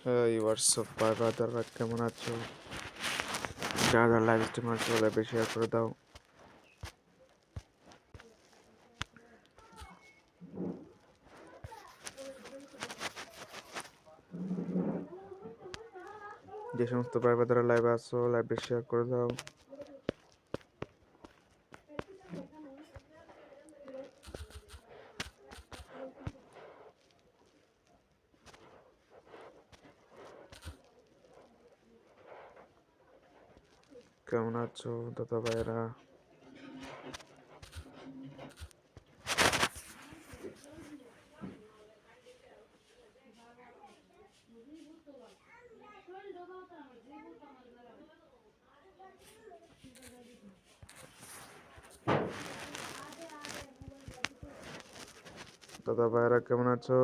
WhatsApp by ব্রাদাররা কেমন আছো? যারা লাইভ স্ট্রিম আছে লাইভে শেয়ার করে দাও। যে সমস্ত ভাই ব্রাদাররা লাইভে আছো লাইভে শেয়ার করে দাও কেমন আছো দাদা ভাইরা দাদা ভাইরা কেমন আছো?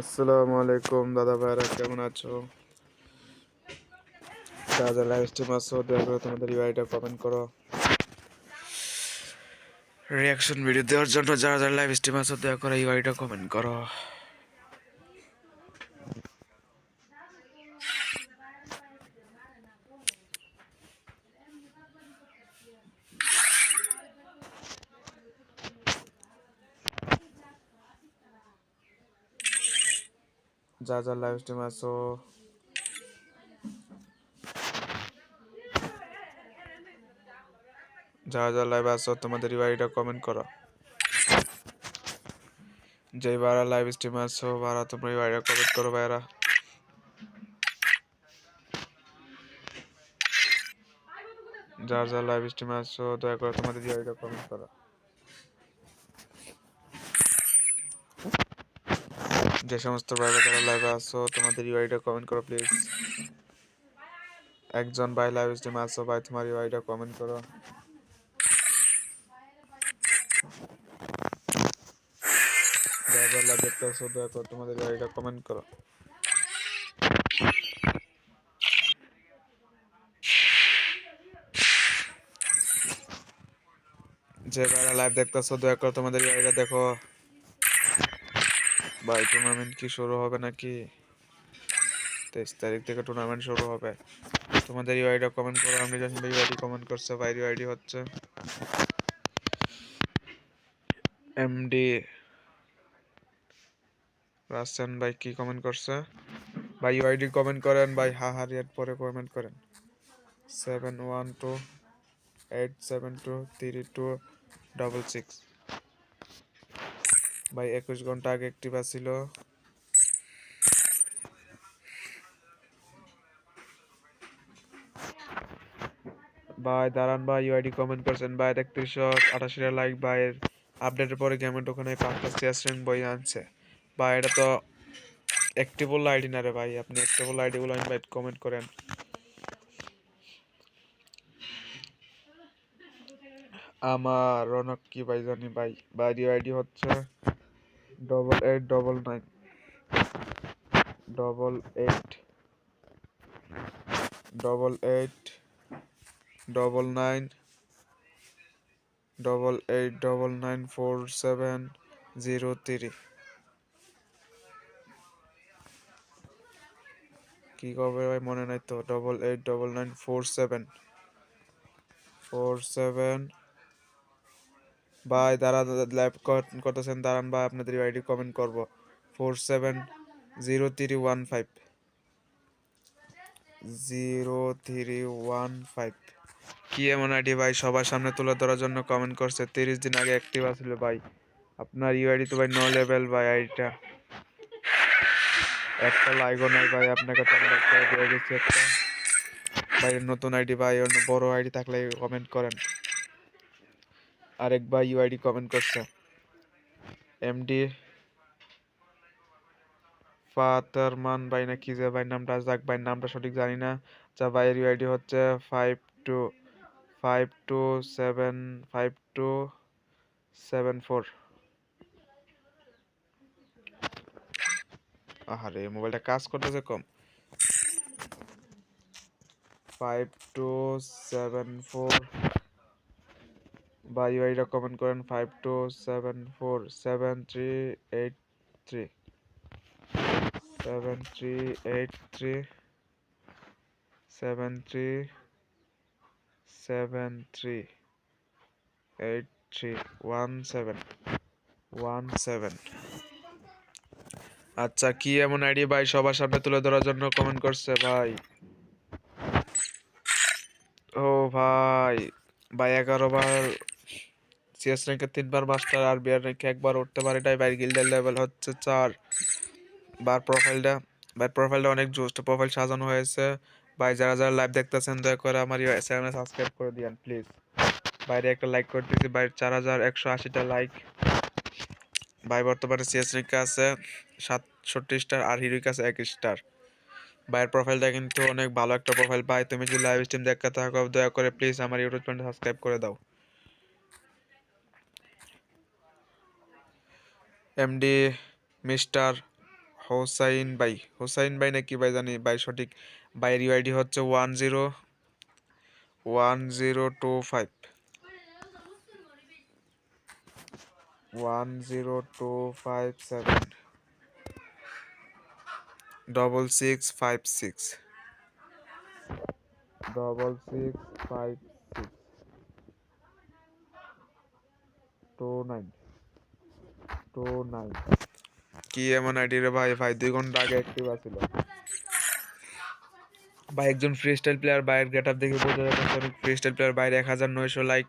আসসালামু আলাইকুম, দাদা ভাইরা কেমন আছো? দাদা লাইভ স্ট্রিম আসো দয়া করে তোমাদের ইউআইটা কমেন্ট করো। রিয়াকশন ভিডিও দেওয়ার জন্য যারা যারা লাইভ স্ট্রিম আসো দয়া করে ইউআইটা কমেন্ট করো। যা যা লাইভ স্ট্রিম আছো যারা যারা লাইভ আছো তোমাদের ইউআইটা কমেন্ট করো যেই বারা লাইভ স্ট্রিম আছো বারা তোমরা ইউআইটা কমেন্ট করো ভাইরা যার যার লাইভ স্ট্রিম আছো দয়া করে তোমাদের ইউআইটা কমেন্ট করো যে সমস্ত ভাই যারা লাইভে আছো, তোমাদের ইউআইটা কমেন্ট করো প্লিজ একজন ভাই লাইভ স্ট্রিমে আছো, ভাই, তোমার ইউআইটা কমেন্ট করো। লাইভ দেখতে আছো, দয়া করে তোমাদের ইউআইটা কমেন্ট করো। যে ভাইরা লাইভ দেখতেছো দয়া করে তোমাদের ইউআইটা দেখো। ভাই টুর্নামেন্ট কি শুরু হবে নাকি? তেইশ তারিখ থেকে টুর্নামেন্ট শুরু হবে। তোমাদের ইউআইটা কমেন্ট করো, আমি যখন ইউআইডি কমেন্ট করছে ভাই ইউআইডি হচ্ছে এমডি রাসেন ভাই, কি কমেন্ট করছে? ভাই ইউআইডি কমেন্ট করেন, ভাই, হা হা রিয়ার পরে কমেন্ট করেন। Seven one two eight seven two three two double six ভাই, একুশ ঘণ্টা আগে একটিভ আসছিল ভাই, দাঁড়ান ভাই ইউআইডি কমেন্ট করছেন। ভাই, একত্রিশশো আঠাশিটা লাইক ভাইয়ের আপডেটের পরে গেমের ওখানে পাঁচটা সিএস র্যাঙ্ক বই আনছে। ভাই, এটা তো অ্যাক্টিভল আইডি না রে ভাই, আপনি অ্যাক্টিভল আইডিগুলো ইনভাইট কমেন্ট করেন। আমার রনক কি ভাই জানি ভাই, বাইরি আইডি হচ্ছে। Double eight double nine double eight double eight double nine double eight double nine four seven zero three কি কবে ভাই, মনে নাই তো? Double eight double nine four seven four seven ভাই দাঁড়া লাইভ করতেছেন, দাঁড়ান ভাই, আপনাদের আইডি কমেন্ট করব। Four seven zero three one five zero three one five কি এমন আইডি ভাই, সবার সামনে তুলে ধরার জন্য কমেন্ট করছে। তিরিশ দিন আগে অ্যাক্টিভ আসলে ভাই। আপনার ইউআইডি তো ভাই নো লেভেল ভাই আইডিটা একটা লাইকও নাই ভাই, আপনাকে লাইক করে একটা। ভাই নতুন আইডি ভাই, অন্য বড় আইডি থাকলে কমেন্ট করেন। আরেক ভাই ইউআইডি কমেন্ট করছে। এমডি ফাতারমান, ভাই না কি যে ভাই নামটা, যাক ভাই নামটা সঠিক জানি না। যা ভাইয়ের ইউআইডি হচ্ছে five two five two seven five two seven four আহারে, মোবাইলটা কাজ করতেছে কম। ফাইভ টু সেভেন ফোর বা ইউআইটা কমেন্ট করেন five two seven four seven three eight three seven three eight three seven three seven three eight three one seven one seven আচ্ছা কি এমন আইডি ভাই সবার সামনে তুলে ধরার জন্য কমেন্ট করছে ভাই? ও ভাই ভাই এগারো বার সিএস র্যাঙ্কে তিনবার মাস্টার আর বিআর র্যাঙ্কে একবার উঠতে পারে এটাই বাইর গিল্ডের লেভেল হচ্ছে চার। বার প্রোফাইলটা ভাই প্রোফাইলটা অনেক জোস্ট। প্রোফাইল সাজানো হয়েছে। ভাই, যারা যারা লাইভ দেখতেছেন, দয়া করে আমার চ্যানেলে সাবস্ক্রাইব করে দিন প্লিজ বাইরে একটা লাইক করে দিয়েছি বাইরে চার হাজার একশো আশিটা লাইক ভাই, বর্তমানে সিএস র্যাঙ্কে আছে সাতষট্টি স্টার আর হিরোইক আছে এক স্টার ভাইয়ের প্রোফাইলটা কিন্তু অনেক ভালো একটা প্রোফাইল ভাই, তুমি যদি লাইভ স্ট্রিম দেখতে থাকো, দয়া করে প্লিজ আমার ইউটিউব চ্যানেল সাবস্ক্রাইব করে দাও। এমডি মিস্টার হোসাইন ভাই হোসাইন ভাই নাকি ভাই জানি বাই সঠিক। ভাইয়ের ইউআইডি হচ্ছে one zero one zero two five. One zero two five seven. Double six five six. Double six five six. Two nine. Two nine কি এমন আইডি রে ভাই? ভাই, দুই ঘণ্টা আগে অ্যাক্টিভ আছিল। ভাই, একজন ফ্রি স্টাইল প্লেয়ার বাইরের গেট আপ দেখে বোঝা যাচ্ছে ফ্রি স্টাইল প্লেয়ার বাইরে এক হাজার নয়শো লাইক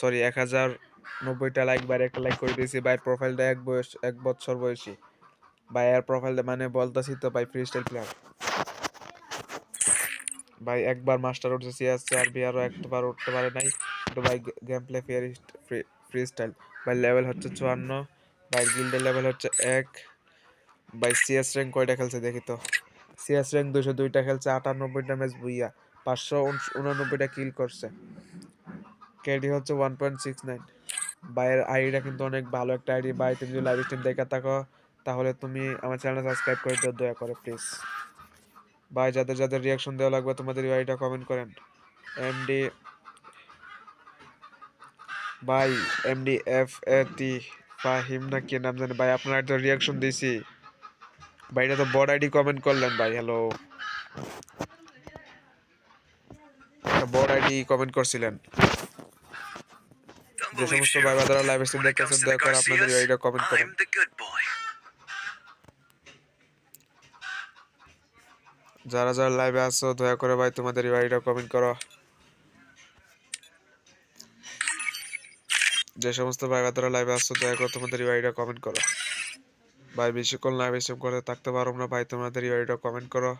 সরি এক হাজার নব্বইটা লাইক বাইরে একটা লাইক করে দিয়েছি। বাইরের প্রোফাইলটা এক বয়স, এক বছর বয়সী। ভাইয়ের প্রোফাইলটা মানে বলতেছি তো ভাই ফ্রি স্টাইল প্লেয়ার ভাই, একবার মাস্টার উঠছে আর বি আরও একবার উঠতে পারে নাই। কিন্তু ভাই game play fair free style ভাই লেভেল হচ্ছে চুয়ান্ন ভাই গিল্ডের লেভেল হচ্ছে এক ভাই সিএস র্যাঙ্ক কয়টা খেলছে দেখি তো? সিএস র্যাঙ্ক দুশো দুইটা খেলছে আটানব্বইটা ম্যাচ বুইয়া পাঁচশো উনানব্বইটা কিল করছে। কেডি হচ্ছে ওয়ান পয়েন্ট সিক্স নাইন ভাইয়ের আইডিটা কিন্তু অনেক ভালো একটা আইডি বাই তুমি যদি লাইভ স্ট্রিম দেখে থাকো, তাহলে তুমি আমার চ্যানেল সাবস্ক্রাইব করে দিও, দয়া করে প্লিজ বাই যাদের যাদের রিয়াকশন দেওয়া লাগবে, তোমাদের আইডিটা কমেন্ট করেন। এমডি ভাই MD F A T Fahim না কি নাম জানি ভাই আপনার একটা রিয়াকশন দিয়েছি। ভাই এটা তো বড় আইডি কমেন্ট করলেন ভাই হ্যালো বড় আইডি কমেন্ট করছিলেন। যে সমস্ত ভাই বাদারা লাইভ স্ট্রিম দেখতেছেন দয়া করে আপনাদের আইডিটা কমেন্ট করেন। যারা যারা লাইভে আছো দয়া করে ভাই তোমাদের আইডিটা কমেন্ট করো। যে সমস্ত ভাই বাদারা লাইভে আসছো দয়া করে তোমাদের আইডিটা কমেন্ট করো। ভাই বেশিক্ষণ লাইভ স্ট্রিম করে থাকতে পারো না, ভাই, তোমাদের আইডিটা কমেন্ট করো।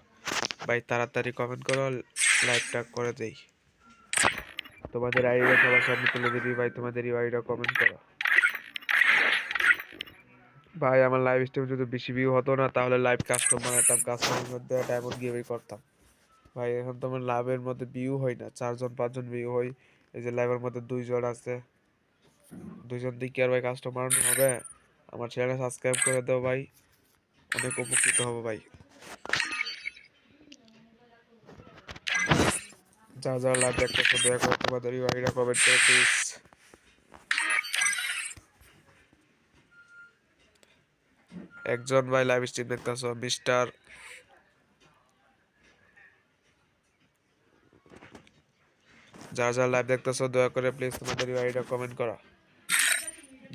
ভাই, তাড়াতাড়ি কমেন্ট করো লাইভটা করে দেই। তোমাদের আইডিটা সবার সামনে তুলে দিবি, ভাই, তোমাদের আইডিটা কমেন্ট করো। ভাই, আমার লাইভ স্ট্রিম যদি বেশি ভিউ হতো না, তাহলে লাইভ কাস্টম বানাতাম কাস্টমের মধ্যে ডায়মন্ড গিভে করতাম। ভাই, এখন তো আমার লাভের মধ্যে ভিউ হয় না, চারজন, পাঁচজন ভিউ হয়, এই যে লাইভের মধ্যে দুইজন আছে। দুইজন দিক আর ভাই কাস্টম বানানো হবে। আমার চ্যানেল সাবস্ক্রাইব করে দাও ভাই। অনেক উপকৃত হব ভাই। যারা যারা লাইভ দেখতেছো, দয়া করে তোমাদের ইউআইডিটা কমেন্ট করে প্লিজ একজন ভাই লাইভ স্ট্রিম দেখতেছো মিস্টার যারা যারা লাইভ দেখতেছো, দয়া করে প্লিজ তোমাদের ইউআইডিটা কমেন্ট করো।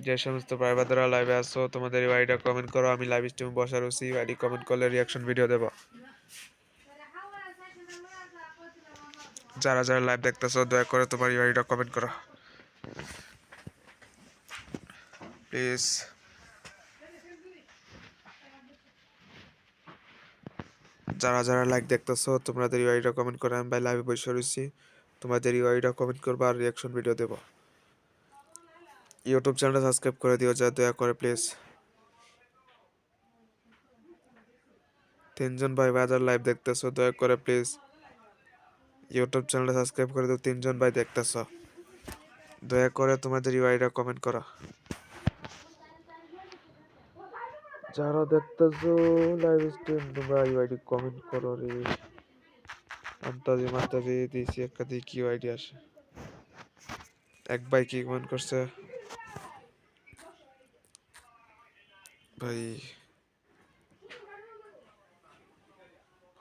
যে সমস্ত প্রাইভাতরা লাইভে আসছো তোমাদের ইউআইডিটা কমেন্ট করো, আমি লাইভ স্ট্রিম বসা রয়েছি ইউআইডি কমেন্ট করলে রিয়াকশন ভিডিও দেবো। যারা যারা লাইভ দেখতেছো, দয়া করে তোমার ইউআইডিটা কমেন্ট করো। প্লিজ যারা যারা লাইক দেখতেছো, তোমাদের ইউআইটা কমেন্ট করে, আমি ভাই লাইভে বসে রয়েছি, তোমাদের ইউআইটা কমেন্ট করব আর রিয়াকশন ভিডিও দেবো। ইউটিউব চ্যানেলটা সাবস্ক্রাইব করে দিও, যা দয়া করে প্লিজ তিনজন ভাই বাজার লাইভ দেখতেছো, দয়া করে প্লিজ ইউটিউব চ্যানেলটা সাবস্ক্রাইব করে দিও, তিনজন ভাই দেখতেছো। দয়া করে তোমাদের ইউআইটা কমেন্ট করো। যারা দেখতেছো লাইভ স্ট্রিম তোমরা ইউআইডি কমেন্ট করো রে। আন্তাজি মান্তাজি দিয়েছি একটা দিয়ে কি আইডি আসে। এক ভাই কি কমেন্ট করছে? ভাই।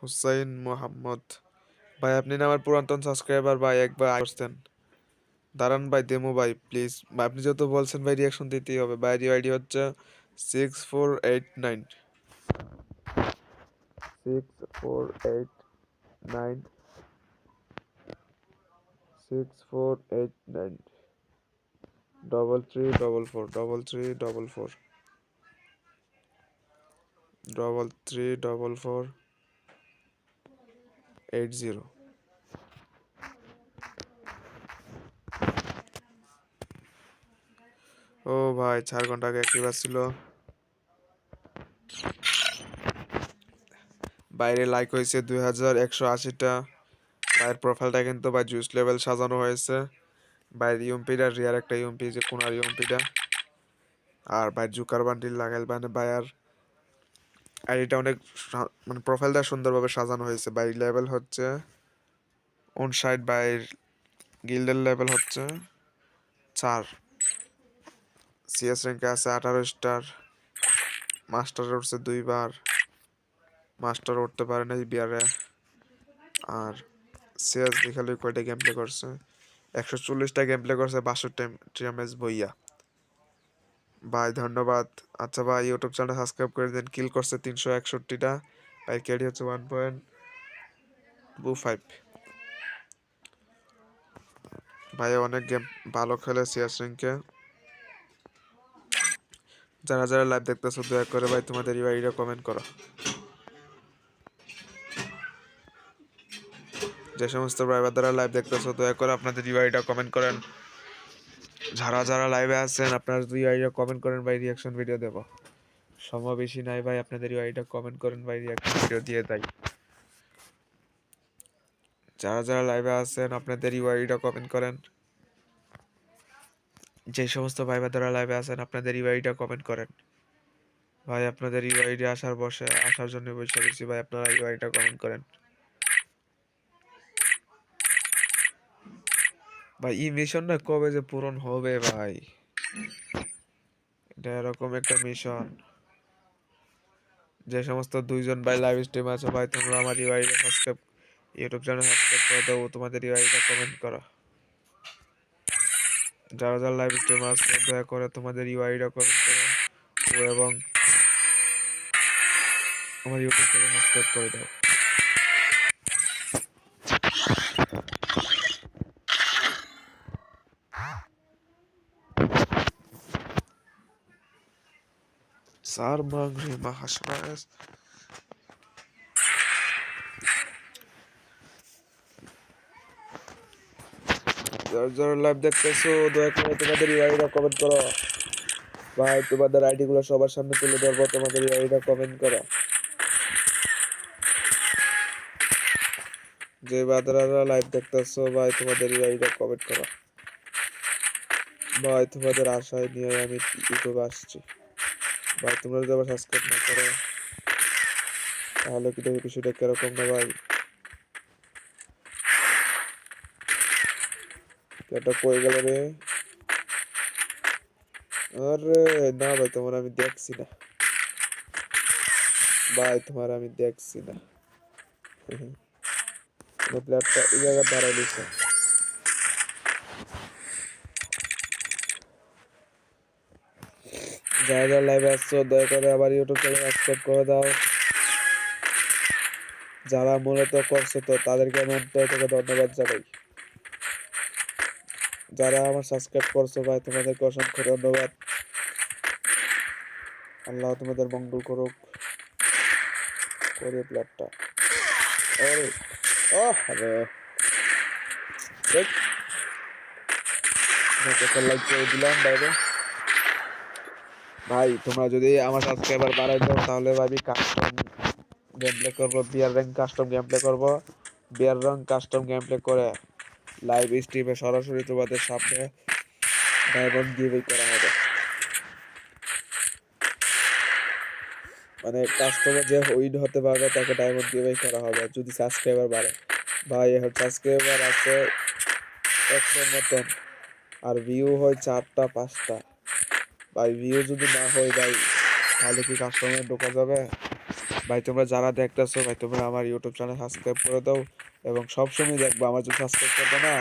হুসাইন মোহাম্মদ। ভাই, আপনি না আমার পুরাতন সাবস্ক্রাইবার ভাই, একবার আসতেন দাঁড়ান ভাই, দেমো ভাই প্লিজ আপনি যেহেতু বলছেন ভাই রিয়াকশন দিতেই হবে। ভাই, আইডি হচ্ছে six four eight nine six four eight nine six four eight nine double three double four double three double four double three double four eight zero ও ভাই, চার ঘণ্টা আগে একটি ছিল। বাইরে লাইক হয়েছে দুই হাজার একশো আশিটা। বাইরের প্রোফাইলটা কিন্তু বা জুস লেভেল সাজানো হয়েছে। বাইরের ইউএমপিটা রিয়ার একটা ইউএমপি যে কোনার ইউএমপিটা আর বাইর জুকার বান্ডিল, লাগাইল মানে বাইর আইডিটা অনেক মানে প্রোফাইলটা সুন্দরভাবে সাজানো হয়েছে। বাই লেভেল হচ্ছে সাইড বাইর গিল্ডের লেভেল হচ্ছে চার। সিএস র্যাঙ্কে আছে আঠারো স্টার মাস্টার উঠছে দুইবার মাস্টার উঠতে পারে না বিয়ারে আর সিএস দেখালে কয়টা গেম প্লে করছে? একশো চল্লিশটা গেম প্লে করছে, বাষট্টি টিএমএস বইয়া। ভাই, ধন্যবাদ। আচ্ছা ভাই ইউটিউব চ্যানেল সাবস্ক্রাইব করে দেন। কিল করছে তিনশো একষট্টিটা। ভাই ক্যারি হচ্ছে ওয়ান পয়েন্ট টু ফাইভ ভাই অনেক গেম ভালো খেলে সিএস র্যাঙ্কে যারা যারা লাইভ দেখতেছো, দয়া করে ভাই, তোমাদের ইউআইটা কমেন্ট করো। যে সমস্ত ড্রাইভার দ্বারা লাইভ দেখতেছো, দয়া করে আপনাদের ইউআইটা কমেন্ট করেন। যারা যারা লাইভে আছেন, আপনারা যদি ইউআইটা কমেন্ট করেন ভাই রিয়াকশন ভিডিও দেব। সময় বেশি নাই ভাই, আপনাদের ইউআইটা কমেন্ট করেন ভাই রিয়াকশন ভিডিও দিয়ে দেয় যারা যারা লাইভে আছেন, আপনাদের ইউআইটা কমেন্ট করেন। যে সমস্ত ভাই দ্বারা লাইভে আছেন, আপনাদের ইউআইটা কমেন্ট করেন। ভাই, আপনাদের ইউআইডি আসার বসে, আসার জন্য বসে রয়েছি ভাই, আপনারা ইউআইটা কমেন্ট করেন। ভাই, এই মিশনটা কবে যে পূরণ হবে ভাই? এটা এরকম একটা মিশন। যে সমস্ত দুইজন ভাই লাইভ স্ট্রিম আছে ভাই, তোমরা আমার ইউআইটা সাবস্ক্রাইব ইউটিউব চ্যানেল সাবস্ক্রাইব করে দাও, তোমাদের ইউআইটা কমেন্ট করো। যারা যারা লাইভ স্ট্রিম আছে, দয়া করে তোমাদের ইউআইটা কমেন্ট করো এবং আমার ইউটিউব চ্যানেল সাবস্ক্রাইব করে দাও। Sar Mangri Mahashras যারা যারা লাইভ দেখতেছো দয়া করে তোমাদের ইউআইটা কমেন্ট করো। ভাই, তোমাদের আইডি গুলো সবার সামনে তুলে ধরবো, তোমাদের ইউআইটা কমেন্ট করো। যে বাদরারা লাইভ দেখতেছো ভাই, তোমাদের ইউআইটা কমেন্ট করো। ভাই, তোমাদের আশায় নিয়ে আমি ইউটিউবে আসছি। ভাই, তোমরা যদি আবার সাবস্ক্রাইব না করো, তাহলে কি দেখি বিষয়টা কীরকম না ভাই? এটা কই গেল রে? আরে, না ভাই, তোমার আমি দেখছি না। ভাই, তোমার আমি দেখছি না। প্লেয়ারটা এই জায়গায় দাঁড়াই দিচ্ছে যারা যারা লাইভে আসছো, দয়া করে আবার ইউটিউব চ্যানেল সাবস্ক্রাইব করে দাও। যারা মূলত করছে তো, তাদেরকে আমি অন্তর থেকে ধন্যবাদ জানাই। যারা আমার সাবস্ক্রাইব করছ ভাই, তোমাদেরকে অসংখ্য ধন্যবাদ। আল্লাহ তোমাদের মঙ্গল করুক। করে প্ল্যাটটা আরে ও আরে। দেখ। লাইক করে দিলাম বাইরে ভাই, তোমরা যদি আমার সাবস্ক্রাইবার বাড়াই দাও, তাহলে ভাবি কাস্টম গেম প্লে করব BR rank custom game play করব। বিয়ার রং কাস্টম গেম প্লে করে লাইভ স্ট্রিমে সরাসরি তোমাদের সামনে ডায়মন্ড গিভই করা হবে। মানে কাস্টমার যে উইন হতে পারবে, তাকে ডায়মন্ড গিভই করা হবে, যদি সাবস্ক্রাইবার বাড়ে। ভাই, এখন সাবস্ক্রাইবার আছে একশোর মতন, আর ভিউ হয় চারটা, পাঁচটা। ভাই ভিউ যদি না হয় ভাই, তাহলে কি কাস্টমার ঢোকা যাবে? ভাই, তোমরা যারা দেখতেছো, ভাই, তোমরা আমার ইউটিউব চ্যানেল সাবস্ক্রাইব করে দাও এবং সবসময় দেখব আমার যদি সাবস্ক্রাইব করবে না,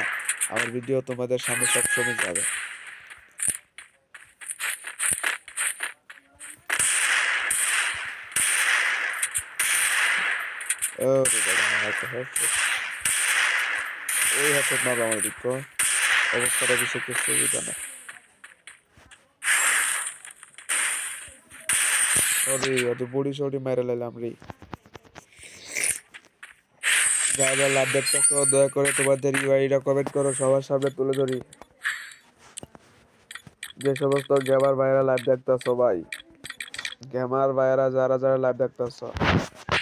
আমার ভিডিও তোমাদের সামনে সবসময় যাবে। আমার হাতে মারো আমার অবস্থাটা বেশি কিছু সুবিধা না ওরে ওদের বড়ি মেরে লাইলাম রে যারা লাভ দেখতেছো দয়া করে তোমাদের ইউআইটা কমেন্ট করো সবার সামনে তুলে ধরি যে সমস্ত গেমার ভাইরা লাইভ দেখতেছো ভাই গেমার ভাইরা যারা যারা লাইভ দেখতেছো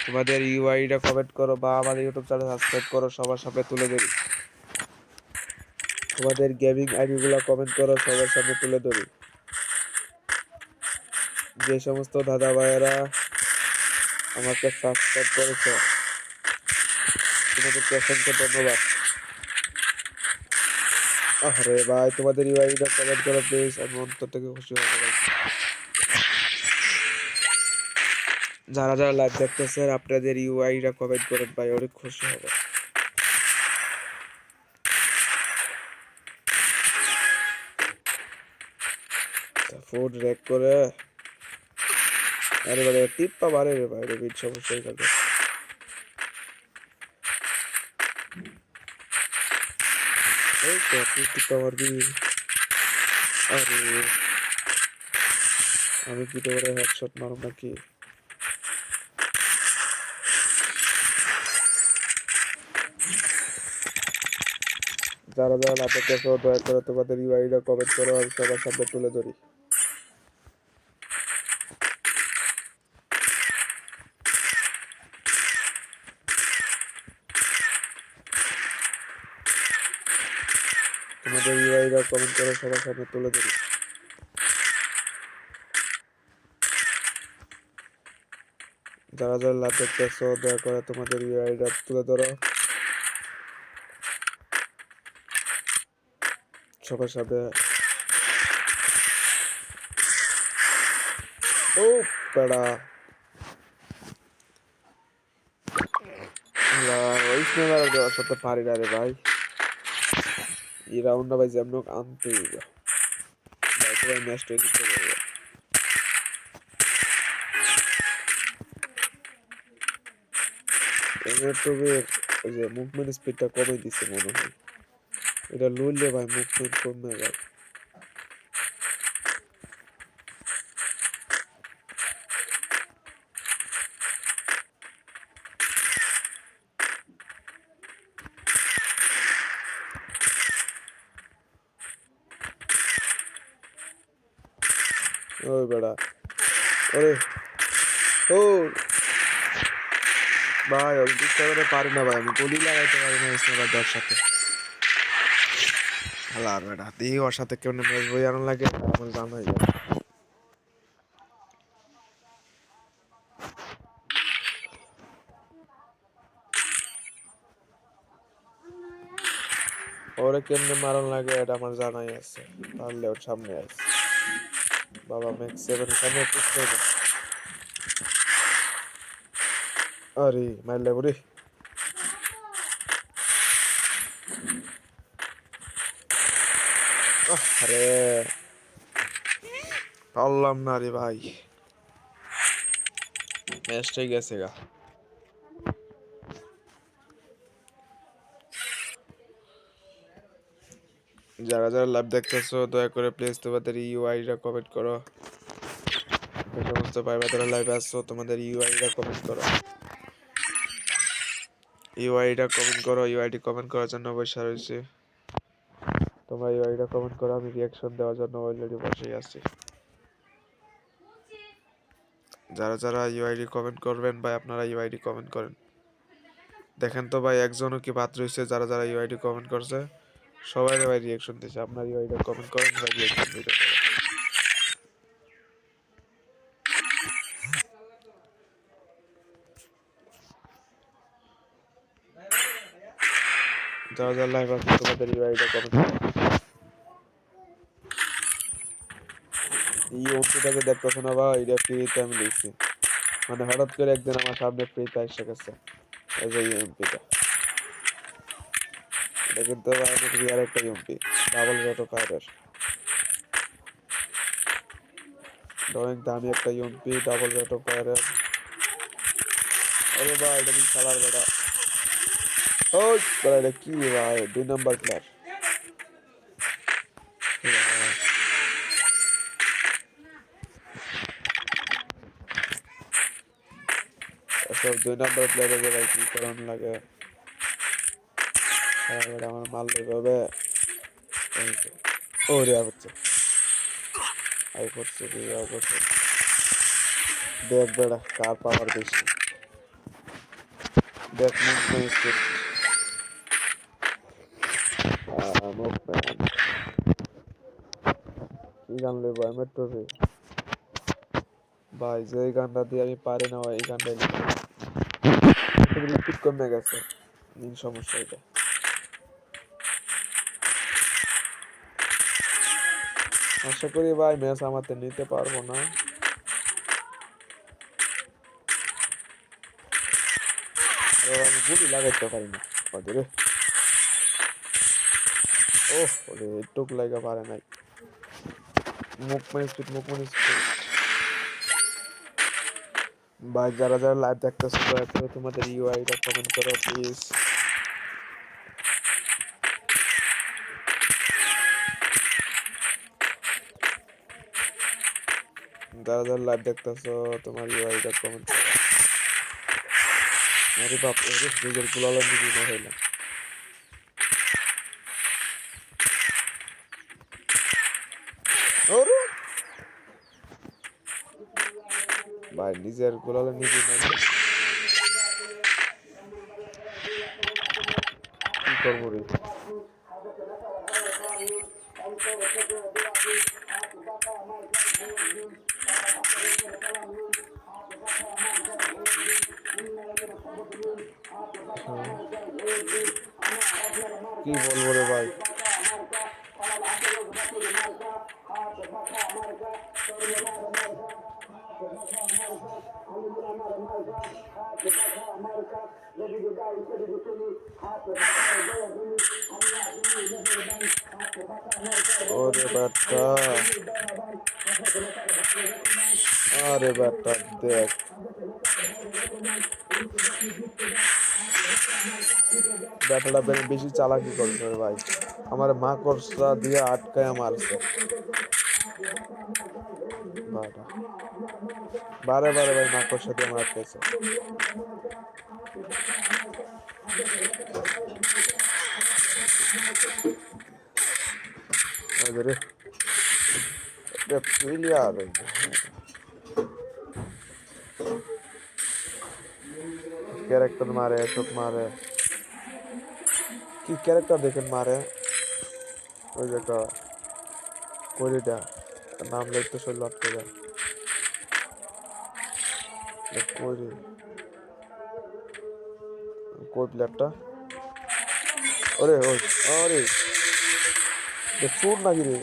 তোমাদের ইউআইটা কমেন্ট করো বা আমাদের ইউটিউব চ্যানেল সাবস্ক্রাইব করো সবার সামনে তুলে ধরি তোমাদের গেমিং আইডিগুলো কমেন্ট করো সবার সামনে তুলে ধরি যে সমস্ত দাদা ভাইয়েরা আমাকে সাবস্ক্রাইব করেছ, তোমাদেরকে অসংখ্য ধন্যবাদ। আরে ভাই, তোমাদের ইউআইটা কমেন্ট করো প্লিজ আমি অন্তর থেকে খুশি হব ভাই যারা যারা লাইভ দেখতেছেন, আপনাদের ইউআইটা কমেন্ট করেন ভাই, অনেক খুশি হবে। ফোন রেক করে আরে বারে, টিপ্পা রে ভাই রে সমস্যা যাবে এই তো টিপ্পা মারবি আরে, আমি কি তো করে হেডশট মারব নাকি? যারা যারা নাটক দেখো দয়া করে তোমাদের ইউআইটা কমেন্ট করো, আমি সবার সামনে তুলে ধরি তোমাদের ইউআইটা কমেন্ট করো সবার সামনে তুলে ধরি। যারা যারা লাভ দেখতেছো দয়া করে তোমাদের ইউআইটা তুলে ধরো। সবার সামনে। ও পেড়া ওই দেওয়ার সাথে পারি না রে ভাই। আনতেই হবে। ভাই তো ভাই ম্যাচটা জিততে পারবে এবার তবে ওই যে মুভমেন্ট স্পিডটা কমে দিছে মনে হয়। এটা লইলে ভাই মুভমেন্ট কমে যায়। ওই বেড়া ওরে ও ভাই দিকটা করে পারি না ভাই আমি গুলি লাগাইতে পারি না স্নাইপার দেওয়ার সাথে হালা বেড়া দিয়ে ওর সাথে কেউ ম্যাচ বই আনা লাগে আমার জানাই যায় ওরে কেমনে মারণ লাগে এটা আমার জানাই আছে পারলে ওর সামনে আছে বাবা ম্যাক্স সেভেন সামনে পুষতে হবে আরে মারলে বুড়ি আরে। পারলাম না রে ভাই। ম্যাচটাই গেছে গা। যারা যারা লাইভ দেখতেছো, দয়া করে প্লিজ তোমাদের ইউআইটা কমেন্ট করো। যে সমস্ত ভাই তারা লাইভ আসছো তোমাদের ইউআইটা কমেন্ট করো। ইউআইটা কমেন্ট করো ইউআইডি কমেন্ট করার জন্য বসে রয়েছে তোমরা ইউআইটা কমেন্ট করো, আমি রিয়াকশন দেওয়ার জন্য অলরেডি বসেই আছি। যারা যারা ইউআইডি কমেন্ট করবেন ভাই, আপনারা ইউআইডি কমেন্ট করেন। দেখেন তো ভাই, একজনও কি বাদ রয়েছে যারা যারা ইউআইডি কমেন্ট করছে? সবাই ভাই রিয়াকশন দিচ্ছে আপনার ইউআইডি কমেন্ট করেন, ভাই রিয়াকশন দিতে লাইভ আছে তোমাদের কমেন্ট এই ওষুধটাকে দেখতেছো না ভাই, এটা আমি দিয়েছি মানে হঠাৎ করে একদিন আমার সামনে ফ্রিতে এসে গেছে, এই যে ইউএমপিটা এটা কিন্তু অনেক রিয়ার একটা ইউএমপি ডাবল রেট অফ ফায়ারের ধরেন দামি একটা ইউএমপি ডাবল রেট অফ ফায়ারের আরে ভাই এটা কি কালার বেটা ওই বেটা এটা কি ভাই দুই নাম্বার প্লেয়ার এসব দুই নাম্বার প্লেয়ারের বেলায় কি করণ লাগে আমার ও রে হচ্ছে আই করছে আই করছে। দেখ বেড়া, কার পাওয়ার বেশি। দেখ কি গান লইব, আমি ভাই, যে গানটা দিয়ে আমি পারি না এই গানটা রিপিট কমে গেছে। সমস্যা এটা। আশা করি ভাই ম্যাচ আমাতে নিতে পারব না। আমি গুলি লাগাইতে পারি না। ওদের ও ওরে একটুক লাগা পারে নাই। মুখ মানে স্পিড মুখ মানে স্পিড ভাই, যারা যারা লাইভ দেখতেছো, দয়া করে তোমাদের ইউআইটা কমেন্ট করো প্লিজ যারা যারা লাইভ দেখতেছো, তোমার ইউআইটা কমেন্ট করো। আরে বাপ রে, নিজের গুলালা নিজে না হইলাম ওরে! ভাই, নিজের গোলালে নিজে না কি করব রে? কি বলব রে ভাই? ওরে বাটা আরে বাটা দেখ। ব্যাটাটা বেশ বেশি চালাকি করছে ভাই। আমার মা কর্সা দিয়ে আটকায় মারছে বারে বারে ভাই মা কর্সা দিয়ে আমার আটকাইছে। ক্যারেক্টার মারে এসব মারে। কি ক্যারেক্টার দেখেন মারে? ওই যে একটা করিটা নাম লিখতে শরীর আটকে যায় করি কই প্লেয়ারটা ওরে, ওই, আরে। চোর নাকি রে?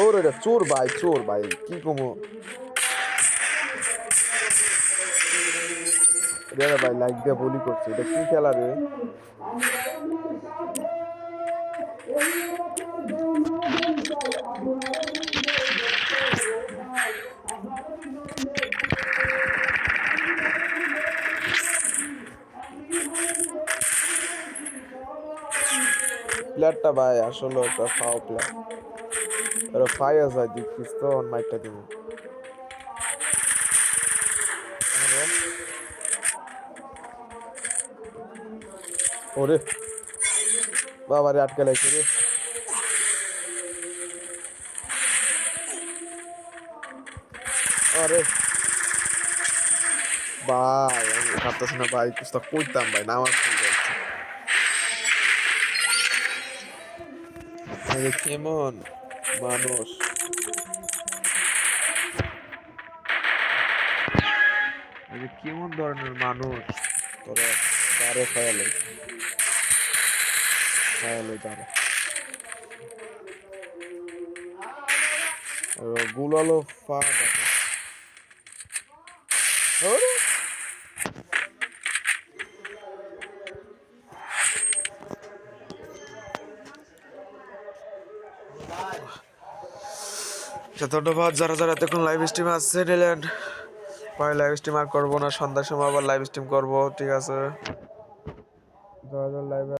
ওরে চোর ভাই চোর ভাই, কি কমো? রে ভাই লাইক দিয়ে বলি করছে। এটা কি খেলা রে? প্লেয়ারটা ভাই, আসলে একটা ফাও প্লেয়ার ফায়ার যায় দিচ্ছিস তো অন মাইকটা দিব। ওরে। বাবারে আটকে লাগছে রে। আরে। ভাই আমি ভাবতেছি না ভাই কিছু তো কইতাম ভাই এই যে কেমন মানুষ? কেমন ধরনের মানুষ? তোরা তারে খায়ালে তারে গুলালো আচ্ছা, ধন্যবাদ। যারা যারা এতক্ষণ লাইভ স্ট্রিম আসছে নিলেন। পরে লাইভ স্ট্রিম আর করব না। সন্ধ্যার সময় আবার লাইভ স্ট্রিম করব ঠিক আছে? লাইভে